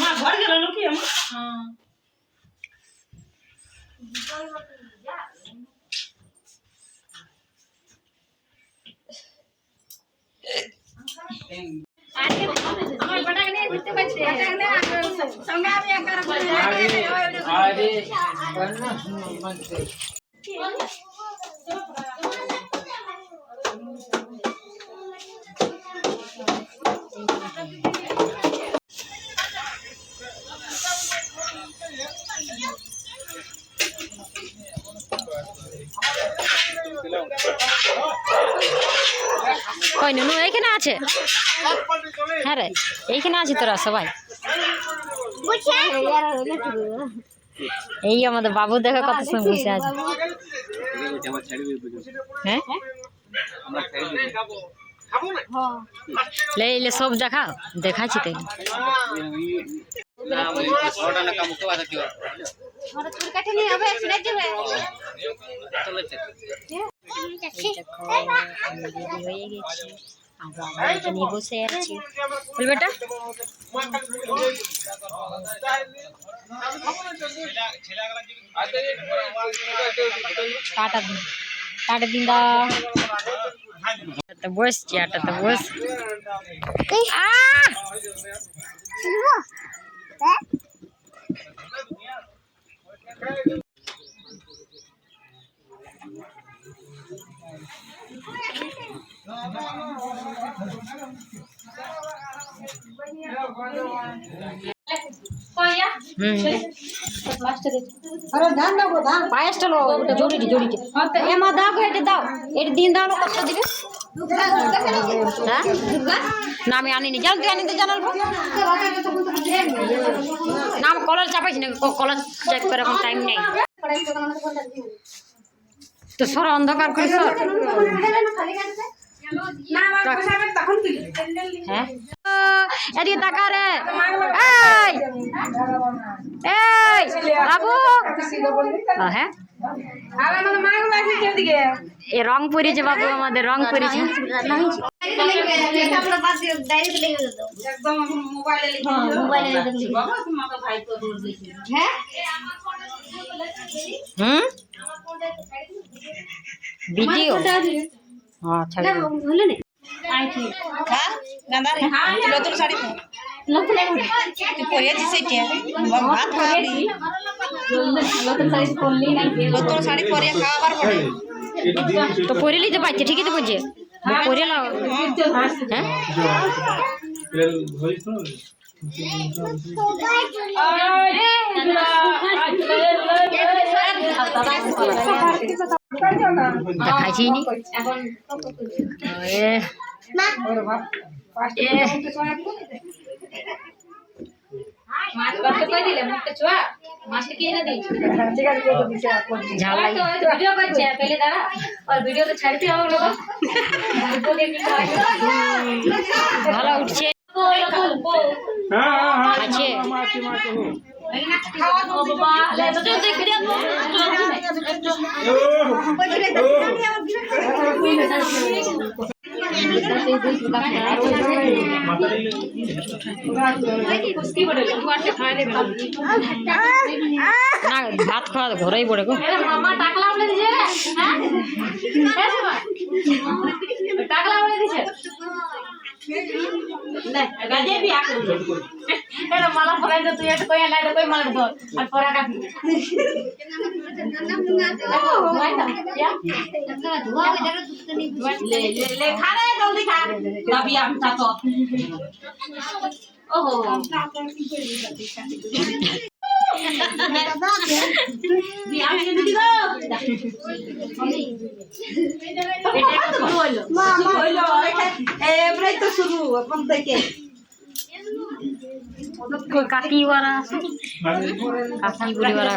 মা ঘর গেল নাকি আমার আমার বাটাকে নিয়ে ঘুরতে পারছে সঙ্গে আমি একবার আরে কন্যা শুনো মনতে কই আছে? হ্যাঁ রে এইখানে আছে তোরা সবাই। এই আমাদের বাবু দেখো কত সময় বসে আছে। হ্যাঁ? লে সব দেখাও দেখাচ্ছি তাই দেখো হয়ে। গেছি আর বাবা এখানে বসে আছে বল বেটা টাটা দিন টাটা দিন দা তো বসছি আটা তো বস আহ! পায়েসটা দাও দাও দিন দাও কলার চাপাইছি না কলার চেক করে এখন টাইম নেই তো সর অন্ধকার করে সর। এদিকে তাকা রে এই এই বাবু হ্যাঁ? এ রং পরিয়েছে বাবু আমাদের রং একদম মোবাইলে লিখে মোবাইলে বাবা তোমার তো ভাই তো দূর দেখি হুম ভিডিও আচ্ছা নতুন তুই পরিয়েছিস সেইটা ভাত খাবি নতুন শাড়ি পরে তো পরে পারছে ঠিকই তো বলছে পরে নাও হ্যাঁ দেখাইছি নি এ এ মাছ করতে কই দিলে মুখটা ছোয়া মাছটা কি এনে দিই ঝাল আর তো লাগে ওই তো ভিডিও করছে পেলে দাঁড়া আর ভিডিও তো ছাড়তে হবে লোক তোকে কি হয় ভালো উঠছে আছে না ভাত খাওয়া ঘরেই পড়ে গো। টাকলা বলে দিছে? মালা পরাই তুই এটা কই না এটা কই মালা ধর আর পরা কাটি খারে জলদি খা। দাবি আমটা তো ওহো তো শুরু এখন থেকে কাকি ওরা কাকি বলি ওরা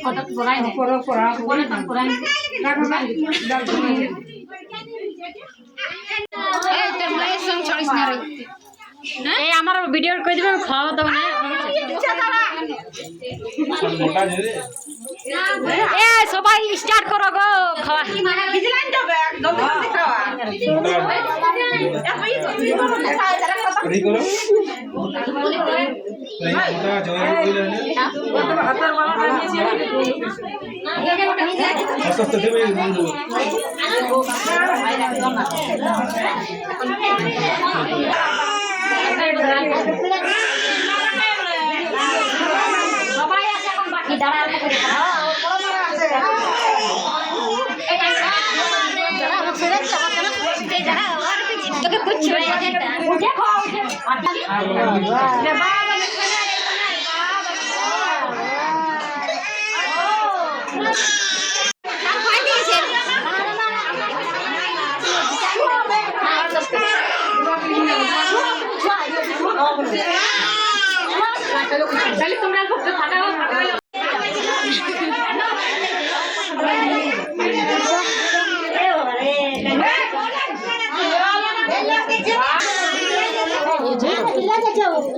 কত পরাই নে পরা পরা পরা তো পরাই এই আমার ভিডিও করে দিবে, আমি খাওয়া দাওয়া না মোটা ঝরে এ, সবাই স্টার্ট করো গো, খাওয়া। করো এই মোটা ঝরে কইলে আস্তে আস্তে দেবে বন্ধু সবাই আছে এখন বাকি দাঁড়া অল্প করে তোকে কুচ্ছি উঠে খাওয়া উঠে তাহলে তোমরা ভক্ত ফাটাও ফাটাও ক্যামেরাম্যান ফটো তুলছে কেন তা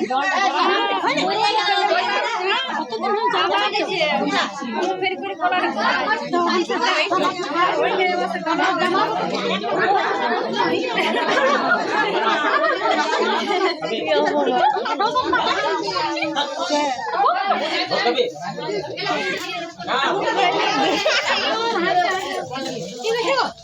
이거 해요.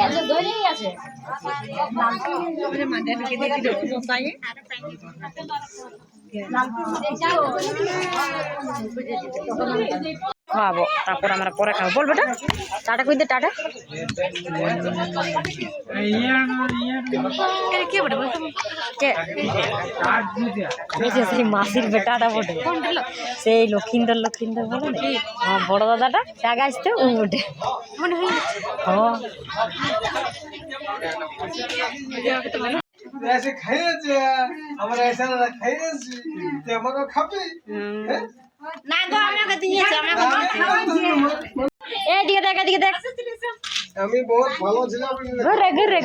আছে ধরেই আছে খাওয়াবো তারপর আমরা পরে খাবো বল বেটা টাটা কই দে টাটা কে এই যে সেই মাসির বেটাটা বটে সেই লক্ষিন্দর লক্ষিন্দর বলে না হ্যাঁ বড় দাদাটা টাকা আসতে ও বটে হ্যাঁ ऐसे खाइए हमारा ऐसा ना खाइए দিয়েছে আমাকে এই দিকে দেখ এদিকে দেখ। আমি বহুত ভালো ছিলাম। ঘুরে ঘুরে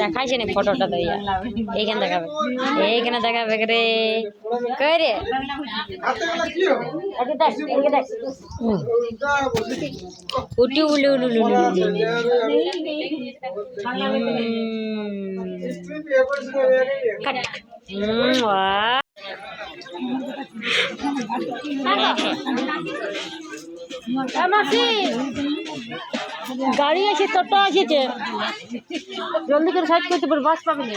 দেখাইছে নি ফটোটা তো এইখানে দেখাবে। এইখানে দেখাবে রে। রে? উটি উলু উলু উলু উলু গাড়ি আছে টোটো এসেছে জলদি করে সাইড করতে পারে বাস পাবে না।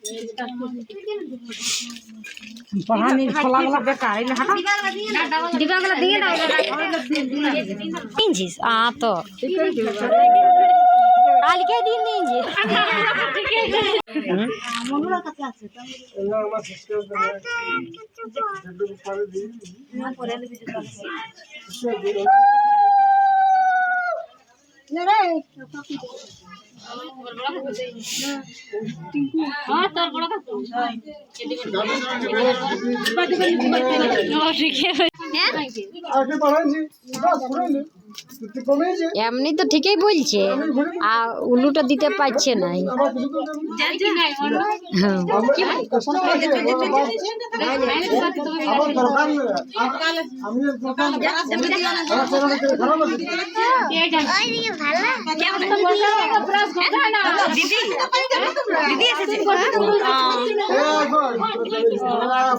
তুমি তুমি তুমি রিটার্ন কিন্তু দিবে না বড় কাছে পাবে না এই আমার কাছে সবাই কাছে দিব না এ বাবু লেবি দেখ দেখ মাই দিবাগুলো দিয়ে দাও কাছে এমনি তো ঠিকই বলছে। আর উলুটা দিতে পারছে মনে হ্যাঁ। না দিদি দিদি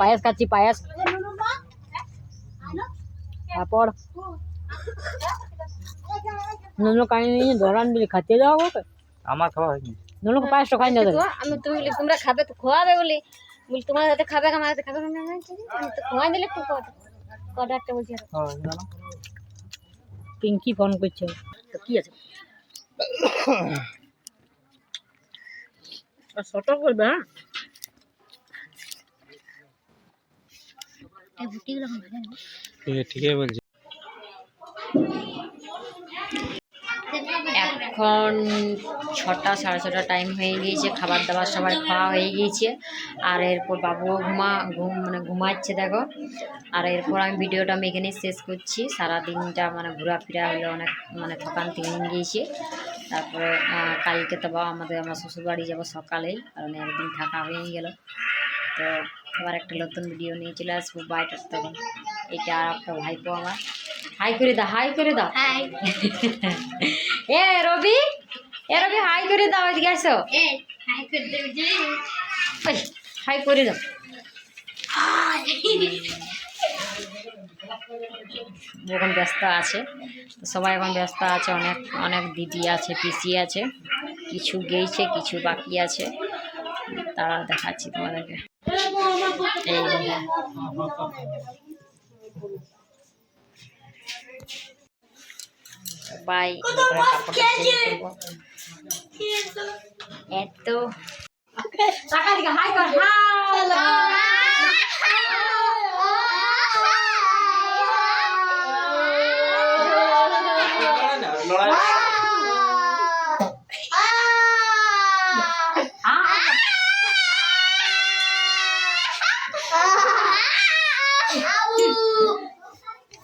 পায়াস খাচ্ছি পায়েস। তারপর নুনু কানি নিয়ে ধরান দিলে খাতে যাও ওকে আমার খাওয়া হয়নি। নুনুকে পায়াসটা খাই না আমি তুমি বলি তোমরা খাবে তো খোয়াবে বলি। বলি তোমার হাতে খাবে আমার হাতে খাবে। না আমি তো খোয়াই দিলে একটু কটা কটা একটা বলছি। পিঙ্কি ফোন করছে। তো কি আছে? আর সতর্ক করবে হ্যাঁ? বলছি। এখন ছটা, সাড়ে ছটা টাইম হয়ে গিয়েছে, খাবার দাবার সবার খাওয়া হয়ে গিয়েছে। আর এরপর বাবুও ঘুমা, ঘুম মানে ঘুমাচ্ছে, দেখো। আর এরপর আমি ভিডিওটা আমি এখানেই শেষ করছি। সারা দিনটা মানে ঘোরাফেরা হলো অনেক মানে থকান দিন গিয়েছে। তারপরে কালকে তো বা আমাদের, আমার শ্বশুরবাড়ি যাব সকালেই, কারণ একদিন থাকা হয়ে গেল। তো আবার একটা নতুন ভিডিও নিয়ে চলে আসব বাইটার তখন এটা আর একটা ভাইপো আমার। হাই করে দাও হাই করে দাও। হাই এ রবি এ রবি হাই করে দাও এদিকে আসো। হাই করে ওই, হাই করে দাও। এখন ব্যস্ত আছে সবাই এখন ব্যস্ত আছে অনেক অনেক দিদি আছে পিসি আছে কিছু গেইছে কিছু বাকি আছে। তারা দেখাচ্ছি তোমাদেরকে। বাই এরপরে কাপড়টা change করব। এত টাকা দিকে হাই কর হাই